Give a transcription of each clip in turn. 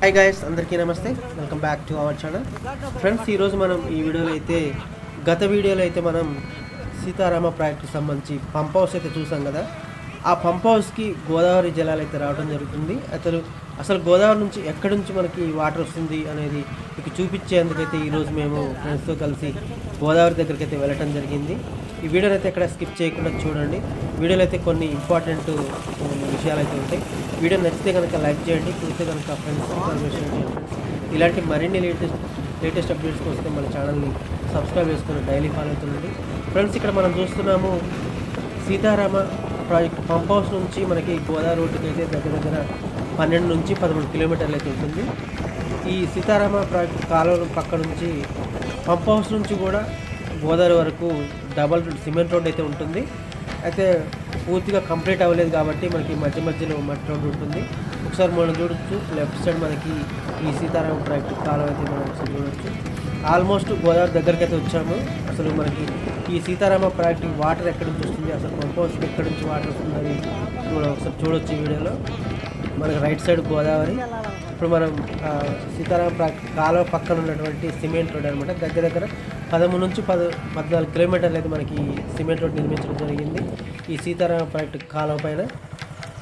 Hi guys అందరికీ నమస్తే. Welcome back to our channel friends ఈరోజు మనం ఈ వీడియోలో అయితే గత వీడియోలో అయితే మనం సీతారామ ప్రాజెక్టుకి సంబంధించి పంప్ హౌస్ అయితే చూసాం కదా. ఆ పంప్ హౌస్కి గోదావరి జలాలు అయితే రావడం జరుగుతుంది. అసలు అసలు గోదావరి నుంచి ఎక్కడి నుంచి మనకి వాటర్ వస్తుంది అనేది మీకు చూపించేందుకైతే ఈరోజు మేము ఫ్రెండ్స్తో కలిసి గోదావరి దగ్గరికి అయితే వెళ్ళటం జరిగింది. ఈ వీడియోని అయితే ఎక్కడ స్కిప్ చేయకుండా చూడండి. వీడియోలో అయితే కొన్ని ఇంపార్టెంట్ విషయాలు అయితే ఉంటాయి. వీడియో నచ్చితే కనుక లైక్ చేయండి చూస్తే కనుక ఫ్రెండ్స్ ఇన్ఫర్మేషన్ చేయండి. ఇలాంటి మరిన్ని లేటెస్ట్ లేటెస్ట్ అప్డేట్స్ కోసం మన ఛానల్ని సబ్స్క్రైబ్ చేసుకుని డైలీ ఫాలో అవుతుండండి ఫ్రెండ్స్ ఇక్కడ మనం చూస్తున్నాము సీతారామ ప్రాజెక్ట్ పంప్ హౌస్ నుంచి మనకి గోదావరి రోడ్డుకి అయితే దగ్గర దగ్గర పన్నెండు నుంచి పదమూడు కిలోమీటర్లు అయితే ఉంటుంది. ఈ సీతారామ ప్రాజెక్ట్ కాలువ పక్క నుంచి పంప్ హౌస్ నుంచి కూడా గోదావరి వరకు డబల్ సిమెంట్ రోడ్ అయితే ఉంటుంది. అయితే పూర్తిగా కంప్లీట్ అవ్వలేదు కాబట్టి మనకి మధ్య మధ్యలో మట్టి రోడ్డు ఉంటుంది. ఒకసారి మనం చూడొచ్చు. లెఫ్ట్ సైడ్ మనకి ఈ సీతారామ ప్రాజెక్ట్ కాలం అయితే మనం ఒకసారి చూడొచ్చు. ఆల్మోస్ట్ గోదావరి దగ్గరికి అయితే వచ్చాము. అసలు మనకి ఈ సీతారామ ప్రాజెక్ట్ వాటర్ ఎక్కడి నుంచి వస్తుంది? అసలు పంప్ హౌస్కి ఎక్కడి నుంచి వాటర్ వస్తుందని మనం ఒకసారి చూడొచ్చు ఈ వీడియోలో. మనకి రైట్ సైడ్ గోదావరి. ఇప్పుడు మనం సీతారామ ప్రాజెక్ట్ కాలువ పక్కన ఉన్నటువంటి సిమెంట్ రోడ్ అనమాట దగ్గర దగ్గర పదమూడు నుంచి పద పద్నాలుగు కిలోమీటర్లు అయితే మనకి సిమెంట్ రోడ్ నిర్మించడం జరిగింది. ఈ సీతారామ ప్రాజెక్ట్ కాలం పైన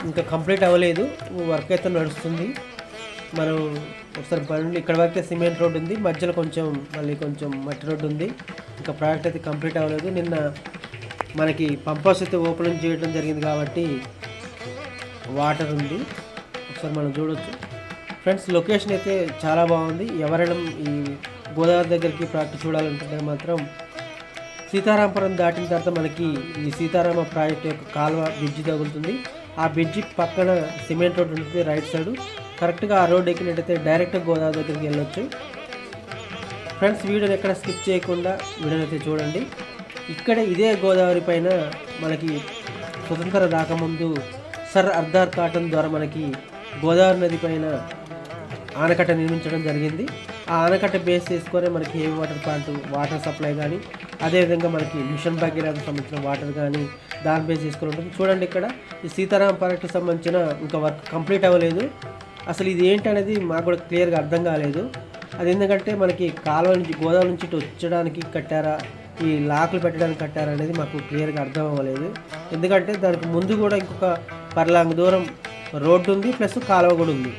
ఇంకా కంప్లీట్ అవ్వలేదు. వర్క్ అయితే నడుస్తుంది. మనం ఒకసారి బండి ఇక్కడ వరకే సిమెంట్ రోడ్ ఉంది. మధ్యలో కొంచెం మళ్ళీ కొంచెం మట్టి రోడ్డు ఉంది. ఇంకా ప్రాజెక్ట్ అయితే కంప్లీట్ అవ్వలేదు. నిన్న మనకి పంప్ హౌస్ అయితే ఓపెన్ చేయడం జరిగింది కాబట్టి వాటర్ ఉంది. ఒకసారి మనం చూడొచ్చు. ఫ్రెండ్స్ లొకేషన్ అయితే చాలా బాగుంది. ఎవరైనా ఈ గోదావరి దగ్గరికి ప్రాజెక్ట్ చూడాలంటే మాత్రం సీతారామపురం దాటిన తర్వాత మనకి ఈ సీతారామ ప్రాజెక్ట్ యొక్క కాలువ బ్రిడ్జి తగులుతుంది. ఆ బ్రిడ్జి పక్కన సిమెంట్ రోడ్ ఉంటుంది రైట్ సైడ్ కరెక్ట్గా ఆ రోడ్ ఎక్కినట్టయితే డైరెక్ట్గా గోదావరి దగ్గరికి వెళ్ళొచ్చు. ఫ్రెండ్స్ వీడియోని ఎక్కడ స్కిప్ చేయకుండా వీడియోని అయితే చూడండి. ఇక్కడ ఇదే గోదావరి పైన మనకి స్వతంత్ర రాకముందు సర్ అర్ధార్ కాటన్ ద్వారా మనకి గోదావరి నది పైన ఆనకట్ట నిర్మించడం జరిగింది. ఆ ఆనకట్ట బేస్ చేసుకొని మనకి heavy water plant water supply కానీ అదేవిధంగా మనకి మిషన్ భగీరథకు సంబంధించిన వాటర్ కానీ దాని బేస్ చేసుకొని ఉంటుంది. చూడండి ఇక్కడ ఈ సీతారాం ప్రాజెక్టుకి సంబంధించిన ఇంకా వర్క్ కంప్లీట్ అవ్వలేదు. అసలు ఇది ఏంటి అనేది మాకు కూడా క్లియర్గా అర్థం కాలేదు. అది ఎందుకంటే మనకి కాలువ నుంచి గోదావరి నుంచి వచ్చడానికి కట్టారా ఈ లాకులు పెట్టడానికి కట్టారా అనేది మాకు క్లియర్గా అర్థం అవ్వలేదు. ఎందుకంటే దానికి ముందు కూడా ఇంకొక పర్లాంగ్ దూరం రోడ్డు ఉంది ప్లస్ కాలువ కూడా ఉంది.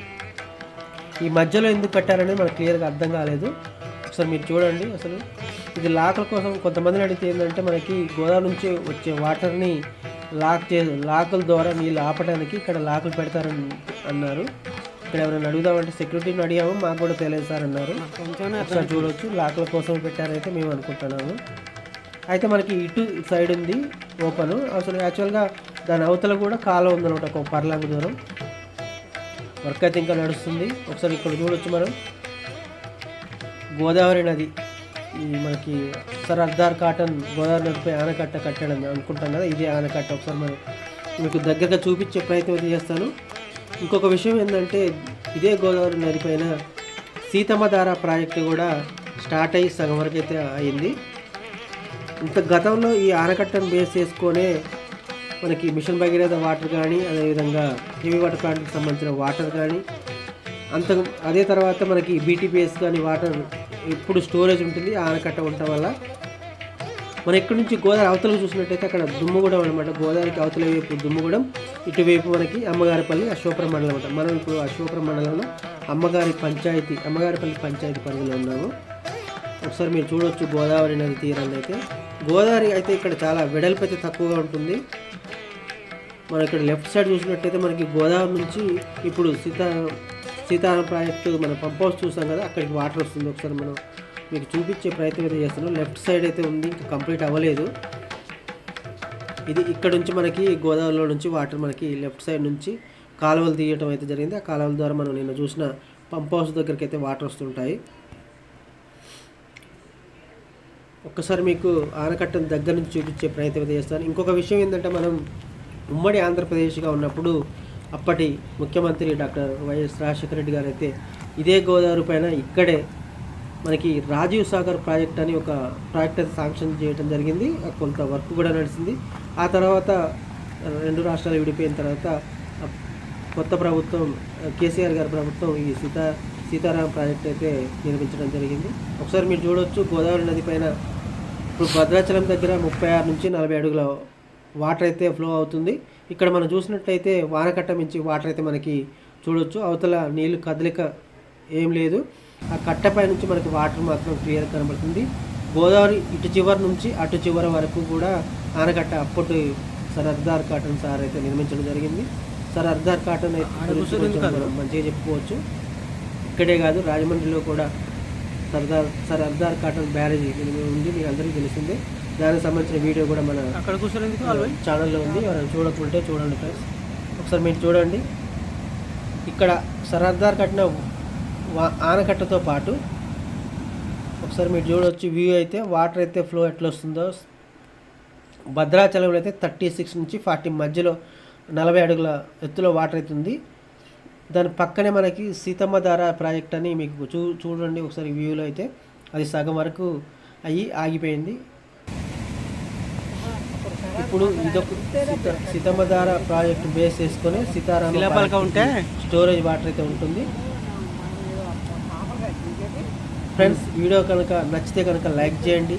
ఈ మధ్యలో ఎందుకు కట్టారనేది మనకు క్లియర్గా అర్థం కాలేదు. ఒకసారి మీరు చూడండి అసలు ఇది లాకల కోసం కొంతమందిని అడిగితే ఏంటంటే మనకి గోదావరి నుంచి వచ్చే వాటర్ని లాక్ చే లాకుల ద్వారా నీళ్ళు ఆపడానికి ఇక్కడ లాకులు పెడతారని అన్నారు. ఇక్కడ ఎవరైనా అడుగుదామంటే సెక్యూరిటీని అడిగాము మాకు కూడా తెలియదు సార్ అన్నారు. ఒకసారి చూడవచ్చు లాకుల కోసం పెట్టారైతే మేము అనుకుంటున్నాము. అయితే మనకి ఇటు సైడ్ ఉంది ఓపెన్. అసలు యాక్చువల్గా దాని అవతల కూడా కాలువ ఉందన్నమాట ఒక పర్లాంగ్ దూరం. వర్క్ అయితే ఇంకా నడుస్తుంది. ఒకసారి ఇక్కడ చూడొచ్చు మనం. గోదావరి నది. ఈ మనకి సర్ అర్దార్ కాటన్ గోదావరి నదిపై ఆనకట్ట కట్టడం అనుకుంటాం కదా ఇదే ఆనకట్ట. ఒకసారి మనం మీకు దగ్గరగా చూపించే ప్రయత్నం చేస్తాను. ఇంకొక విషయం ఏంటంటే ఇదే గోదావరి నది పైన సీతమ్మధార ప్రాజెక్టు కూడా స్టార్ట్ అయ్యి సగం వరకు అయితే అయింది. ఇంత గతంలో ఈ ఆనకట్టను బేస్ చేసుకొనే మనకి మిషన్ భగీరథ వాటర్ కానీ అదేవిధంగా హెవీ వాటర్ ప్లాంట్కి సంబంధించిన వాటర్ కానీ అంత అదే తర్వాత మనకి బీటీపీఎస్ కానీ వాటర్ ఎప్పుడు స్టోరేజ్ ఉంటుంది ఆనకట్ట ఉండటం వల్ల మనం ఎక్కడి నుంచి గోదావరి అవతలకు చూసినట్టయితే అక్కడ దుమ్ముగూడెం అనమాట గోదావరికి అవతల వైపు దుమ్ముగూడెం ఇటువైపు మనకి అమ్మగారిపల్లి అశోపురం మండలం అనమాట మనం ఇప్పుడు అశోపురం మండలంలో అమ్మగారి పంచాయతీ అమ్మగారిపల్లి పంచాయతీ పరిధిలో ఉన్నాము. ఒకసారి మీరు చూడొచ్చు గోదావరి నది తీరాన్ని అయితే. గోదావరి అయితే ఇక్కడ చాలా వెడల్పు అయితే తక్కువగా ఉంటుంది. మనం ఇక్కడ లెఫ్ట్ సైడ్ చూసినట్టయితే మనకి గోదావరి నుంచి ఇప్పుడు సీతా సీతారాం ప్రాజెక్టు మనం పంప్ హౌస్ చూసాం కదా అక్కడికి వాటర్ వస్తుంది. ఒకసారి మనం మీకు చూపించే ప్రయత్నం అయితే చేస్తున్నాం. లెఫ్ట్ సైడ్ అయితే ఉంది ఇంకా కంప్లీట్ అవ్వలేదు. ఇది ఇక్కడ నుంచి మనకి గోదావరిలో నుంచి వాటర్ మనకి లెఫ్ట్ సైడ్ నుంచి కాలువలు తీయటం అయితే జరిగింది. ఆ కాలువల ద్వారా మనం నిన్న చూసిన పంప్ హౌస్ దగ్గరికి అయితే వాటర్ వస్తుంటాయి. ఒక్కసారి మీకు ఆనకట్టను దగ్గర నుంచి చూపించే ప్రయత్నం అయితే చేస్తాను. ఇంకొక విషయం ఏంటంటే మనం ఉమ్మడి ఆంధ్రప్రదేశ్గా ఉన్నప్పుడు అప్పటి ముఖ్యమంత్రి డాక్టర్ వైఎస్ రాజశేఖర రెడ్డి గారు అయితే ఇదే గోదావరి పైన ఇక్కడే మనకి రాజీవ్ సాగర్ ప్రాజెక్ట్ అని ఒక ప్రాజెక్ట్ అయితే శాంక్షన్ చేయడం జరిగింది. కొంత వర్క్ కూడా నడిచింది. ఆ తర్వాత రెండు రాష్ట్రాలు విడిపోయిన తర్వాత కొత్త ప్రభుత్వం కేసీఆర్ గారి ప్రభుత్వం ఈ సీతా సీతారాం ప్రాజెక్ట్ అయితే నిర్మించడం జరిగింది. ఒకసారి మీరు చూడవచ్చు గోదావరి నది పైన ఇప్పుడు భద్రాచలం దగ్గర ముప్పై ఆరు నుంచి నలభై అడుగుల వాటర్ అయితే ఫ్లో అవుతుంది. ఇక్కడ మనం చూసినట్లయితే వానకట్ట మించి వాటర్ అయితే మనకి చూడొచ్చు. అవతల నీళ్ళు కదలిక ఏం లేదు. ఆ కట్టపై నుంచి మనకి వాటర్ మాత్రం క్లియర్ కనబడుతుంది. గోదావరి ఇటు చివరి నుంచి అటు చివరి వరకు కూడా ఆనకట్ట అప్పటి సర్ అర్దార్ కాటన్ సార్ అయితే నిర్మించడం జరిగింది. సర్ అర్దార్ కాటన్ అయితే మనం మంచిగా చెప్పుకోవచ్చు. ఇక్కడే కాదు రాజమండ్రిలో కూడా సర్దార్ సర్ అర్దార్ కాటన్ బ్యారేజీ ఉంది. మీకు అందరికీ తెలిసిందే. దానికి సంబంధించిన వీడియో కూడా మన అక్కడ కూర్చోలేదు ఛానల్లో ఉంది. ఎవరైనా చూడకుంటే చూడండి ఫ్రెండ్స్. ఒకసారి మీరు చూడండి. ఇక్కడ సరదార్ కట్టిన ఆనకట్టతో పాటు ఒకసారి మీరు చూడవచ్చు వ్యూ అయితే. వాటర్ అయితే ఫ్లో ఎట్లా వస్తుందో భద్రాచలంలో అయితే థర్టీ సిక్స్ నుంచి ఫార్టీ మధ్యలో నలభై అడుగుల ఎత్తులో వాటర్ అయితే ఉంది. దాని పక్కనే మనకి సీతమ్మ ధార ప్రాజెక్ట్ అని మీకు చూ చూడండి ఒకసారి వ్యూలో అయితే. అది సగం వరకు అయ్యి ఆగిపోయింది. ఇప్పుడు ఇదొక సీత సీతమ్మ ధార ప్రాజెక్ట్ బేస్ చేసుకొని సీతారామ ఉంటే? స్టోరేజ్ వాటర్ అయితే ఉంటుంది. ఫ్రెండ్స్ వీడియో కనుక నచ్చితే కనుక లైక్ చేయండి.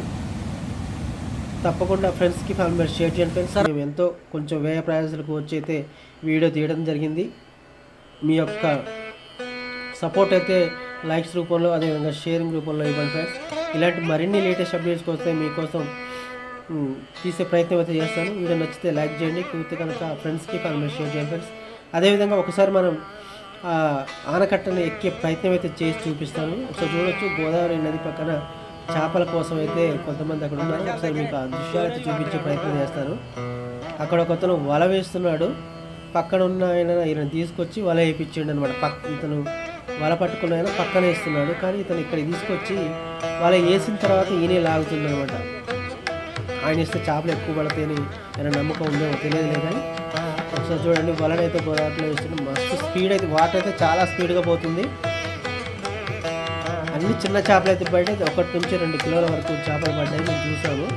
తప్పకుండా ఫ్రెండ్స్కి ఫ్యామిలీ షేర్ చేయండి ఫ్రెండ్స్. మేము ఎంతో కొంచెం వ్యయ ప్రయాసాలకు వచ్చి అయితే వీడియో తీయడం జరిగింది. మీ యొక్క సపోర్ట్ అయితే లైక్స్ రూపంలో అదేవిధంగా షేరింగ్ రూపంలో ఇవ్వండి ఫ్రెండ్స్. ఇలాంటి మరిన్ని లేటెస్ట్ అప్డేట్స్ వస్తే మీకోసం తీసే ప్రయత్నం అయితే చేస్తాను. వీడియో నచ్చితే లైక్ చేయండి. కుదిరితే కనుక ఫ్రెండ్స్కి ఫ్యామిలీ షేర్ చేయండి ఫ్రెండ్స్. అదేవిధంగా ఒకసారి మనం ఆ, ఆనకట్టను ఎక్కే ప్రయత్నం అయితే చేసి చూపిస్తాను. ఒకసారి చూడొచ్చు. గోదావరి నది పక్కన చేపల కోసం అయితే కొంతమంది అక్కడ ఉన్నారు. ఒకసారి మీకు ఆ దృశ్యాలు అయితే చూపించే ప్రయత్నం చేస్తాను. అక్కడ ఒకతను వల వేస్తున్నాడు. పక్కన ఉన్న ఆయన ఈయన తీసుకొచ్చి వల వేయించిండు అనమాట పక్క ఇతను వల పట్టుకున్న ఆయన పక్కన వేస్తున్నాడు. కానీ ఇతను ఇక్కడ తీసుకొచ్చి వల వేసిన తర్వాత ఈయనే లాగుతుంది అనమాట ఆయన ఇస్తే చేపలు ఎక్కువ పడతాయని ఆయన నమ్మకం ఉందో తెలియదులే కానీ ఒకసారి చూడండి వలన అయితే గోదావరిలో వేస్తున్నాం మస్తు స్పీడ్ అయితే వాటర్ అయితే చాలా స్పీడ్గా పోతుంది. అన్ని చిన్న చేపలు అయితే పడ్డాయి ఒకటి నుంచి రెండు కిలోల వరకు చేపలు పడ్డాయి మేము చూసాము.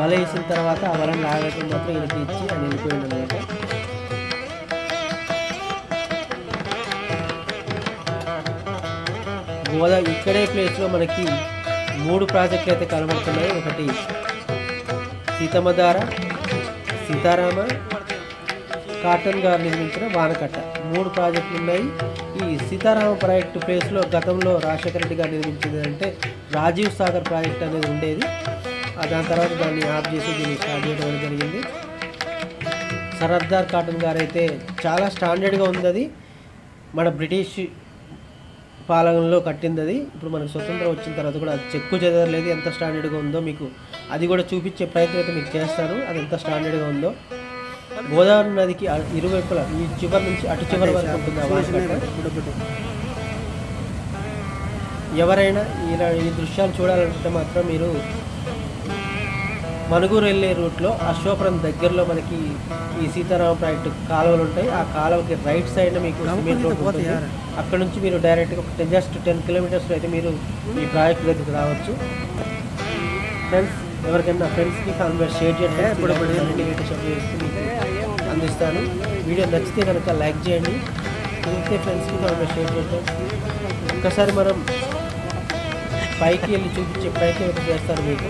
వల వేసిన తర్వాత ఆ వలని లాగటం మాత్రం ఈయనకి ఇచ్చి ఆయన వెళ్ళిపోయింది అనమాట. గోదావరి ఇక్కడే ప్లేస్లో మనకి మూడు ప్రాజెక్టులు అయితే కనబడుతున్నాయి. ఒకటి సీతమ్మధార సీతారామ కాటన్ గారు నిర్మించిన వానకట్ట. మూడు ప్రాజెక్టులు ఉన్నాయి. ఈ సీతారామ ప్రాజెక్టు ప్లేస్లో గతంలో రాజశేఖర రెడ్డి గారు నిర్మించింది అంటే రాజీవ్ సాగర్ ప్రాజెక్ట్ అనేది ఉండేది. దాని తర్వాత దాన్ని ఆప్ చేసి దీన్ని స్టార్ట్ చేయడం జరిగింది. సరద్దార్ కాటన్ గారు అయితే చాలా స్టాండర్డ్గా ఉంది అది మన బ్రిటిష్ పాలనలో కట్టింది అది ఇప్పుడు మనకు స్వతంత్రం వచ్చిన తర్వాత కూడా అది చెక్కు చెదరలేదు. ఎంత స్టాండర్డ్గా ఉందో మీకు అది కూడా చూపించే ప్రయత్నం అయితే మీకు చేస్తాను అది ఎంత స్టాండర్డ్గా ఉందో. గోదావరి నదికి ఇరువైపులా ఈ చివరి నుంచి అటు చివరి వరకు ఉంటుంది. ఎవరైనా ఇలా ఈ దృశ్యాలు చూడాలనుకుంటే మాత్రం మీరు మనుగూరు వెళ్ళే రూట్లో అశోపురం దగ్గరలో మనకి ఈ సీతారామ ప్రాజెక్టు కాలువలు ఉంటాయి. ఆ కాలువకి రైట్ సైడ్ మీకు సిమెంట్ రోడ్ ఉంటుంది. అక్కడ నుంచి మీరు డైరెక్ట్గా ఒక జస్ట్ టెన్ కిలోమీటర్స్లో అయితే మీరు ఈ ప్రాజెక్ట్ దగ్గరికి రావచ్చు. ఫ్రెండ్స్ ఎవరికైనా ఫ్రెండ్స్కి ఫ్యామిలీ షేర్ చేయండి. ఇప్పుడు అందిస్తాను. వీడియో నచ్చితే కనుక లైక్ చేయండి. కుదిరితే ఫ్రెండ్స్కి ఫ్యామిలీ షేర్ చేయండి. ఒక్కసారి మనం పైకి వెళ్ళి చూపించే ప్రయత్నం చేస్తాను మీకు.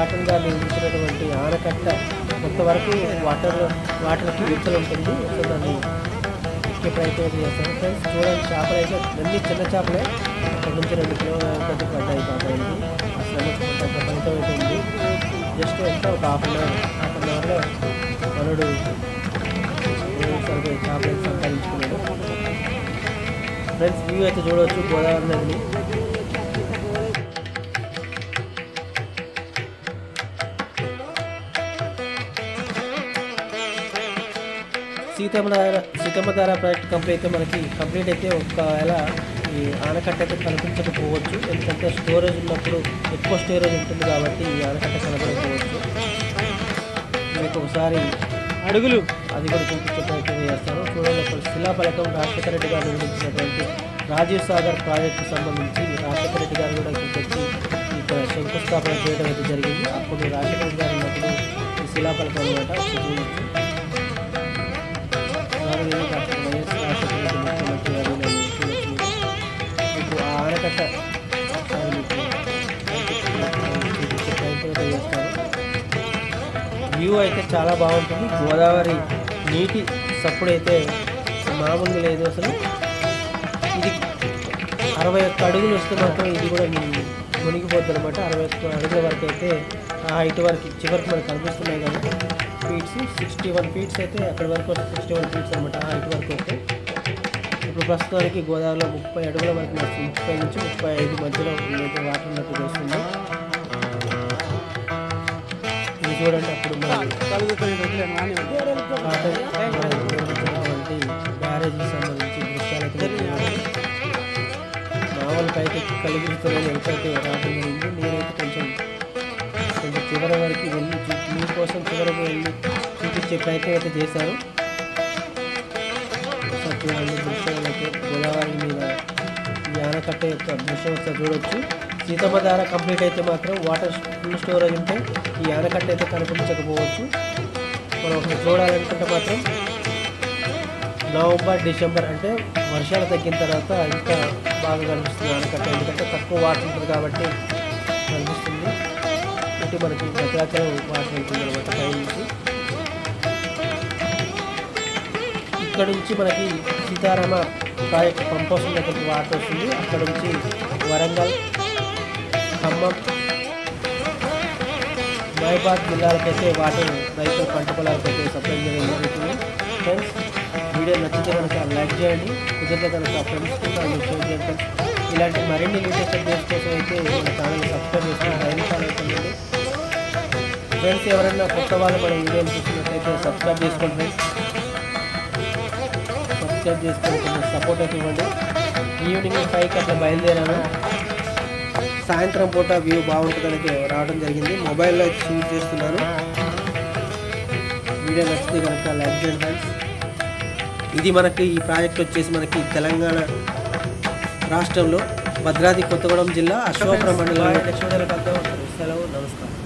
కాటన్ గారు నిర్మించినటువంటి ఆనకట్ట కొంతవరకు వాటర్ వాటర్కి విత్తలు ఉంటుంది. సో దాన్ని ఎక్కే ప్రయత్నం చేస్తాను ఫ్రెండ్స్ చూడండి చేపలు అయితే అన్ని చిన్న చేపలే. అక్కడ నుంచి రెండు కిలోల కొద్ది పడ్డాయి పాపానికి అసలు శ్రమకు ఫలితం అవుతుంది జస్ట్ ఎంత? ఒక half an hour half an అవర్లో మనడు సరిపోయి చేపలు సంపాదించుకున్నాడు. ఫ్రెండ్స్ వ్యూ అయితే చూడవచ్చు గోదావరి నదిని. సీతమ్మధార సీతమ్మధార ప్రాజెక్ట్ కంప్లీట్ అయితే మనకి కంప్లీట్ అయితే ఒకవేళ ఈ ఆనకట్ట అయితే కనిపించకపోవచ్చు. ఎందుకంటే స్టోరేజ్ ఉన్నప్పుడు ఎక్కువ స్టోరేజ్ ఉంటుంది కాబట్టి ఈ ఆనకట్ట కనపడకపోవచ్చు. మీకు ఒకసారి అడుగులు. అది కూడా చూపించే ప్రయత్నం చేస్తాను. చూడండి ఒక శిలాఫలకం రాజశేఖర రెడ్డి గారు నిర్మించినటువంటి రాజీవ్ సాగర్ ప్రాజెక్టు సంబంధించి రాజశేఖర రెడ్డి గారు కూడా ఇక్కడికి వచ్చి ఇక్కడ శంకుస్థాపన చేయడం అయితే జరిగింది. అప్పుడు రాజశేఖర రెడ్డి గారు ఉన్నప్పుడు ఈ శిలాఫలకం అనమాట వైఎస్ ముఖ్యమంత్రి ఇప్పుడు ఆ ఆనకట్ట వ్యూ అయితే చాలా బాగుంటుంది. గోదావరి నీటి సప్పుడు అయితే మామూలుగా లేదు అసలు. ఇది అరవై ఒక్క అడుగులు వస్తే మాత్రం ఇది కూడా మునిగిపోద్ది అనమాట అరవై ఒక్క అడుగుల వరకు అయితే హైట్ వరకు చివరికి మనకు కనిపిస్తున్నాయి కదా. ఫీట్స్ సిక్స్టీ వన్ ఫీట్స్ అయితే అక్కడి వరకు సిక్స్టీ వన్ ఫీట్స్ అనమాట హైట్ వరకు అయితే. ఇప్పుడు ప్రస్తుతానికి గోదావరిలో ముప్పై అడుగుల వరకు నడుస్తుంది. ముప్పై నుంచి ముప్పై ఐదు మధ్యలో అయితే వాటర్ ఉన్నట్టు చేస్తుంది ఇది చూడండి అప్పుడు మనం పాత బ్యారేజీకి సంబంధించి దృశ్యాలు అయితే మీకు మామూలు పైకి కలిగిస్తున్న ఎలుకైతే రావడం చూపించే ప్రయత్నం అయితే చేశారు. చూడండి అయితే గోదావరి మీద ఈ ఆనకట్ట యొక్క దృశ్యం ఒకసారి చూడొచ్చు. సీతమ్మ ధార కంప్లీట్ అయితే మాత్రం వాటర్ ఫుల్ స్టోరేజ్ ఉంటే ఈ ఆనకట్ట అయితే కనిపించకపోవచ్చు. మనం ఒకటి చూడాలనుకుంటే మాత్రం నవంబర్ డిసెంబర్ అంటే వర్షాలు తగ్గిన తర్వాత ఇంకా బాగా కనిపిస్తుంది ఆనకట్ట ఎందుకంటే తక్కువ వాటర్ ఉంటుంది కాబట్టి కనిపిస్తుంది. అంటే మనకి భద్రాచలం వాటర్ ఉంటుంది అనమాట పై నుంచి ఇక్కడ నుంచి మనకి సీతారామ ప్రాజెక్ట్ పంప్ హౌస్ దగ్గరికి వాటర్ వస్తుంది. అక్కడ నుంచి వరంగల్ ఖమ్మం మహిబాద్ జిల్లాలకైతే వాటర్ రైతుల పంట పొలాలకైతే సప్లై చేయడం జరుగుతుంది. ఫ్రెండ్స్ వీడియో నచ్చితే కనుక లైక్ చేయండి. కుదిరితే కనుక ఫ్రెండ్స్కి షేర్ చేయండి. ఇలాంటి మరిన్ని లేటెస్ట్ అప్డేట్స్ కోసం అయితే మన ఛానల్ సబ్స్క్రైబ్ చేసుకుని డైలీ ఫాలో అవుతుంది ఫ్రెండ్స్ ఎవరైనా కొత్త వాళ్ళు మన వీడియోని చూసినట్లయితే సబ్స్క్రైబ్ చేసుకోండి. ఫ్రెండ్స్ సబ్స్క్రైబ్ చేసుకొని సపోర్ట్ అయితే ఇవ్వండి. ఈవినింగ్ ఫైవ్కి అట్లా బయలుదేరాను. సాయంత్రం పూట వ్యూ బాగుంటుందని రావడం జరిగింది. మొబైల్లో అయితే షూట్ చేస్తున్నాను. వీడియో నచ్చితే కనుక లైక్ చేయండి ఫ్రెండ్స్. ఇది మనకి ఈ ప్రాజెక్ట్ వచ్చేసి మనకి తెలంగాణ రాష్ట్రంలో భద్రాద్రి కొత్తగూడెం జిల్లా అశోకపురం మండలం సెలవు నమస్కారం.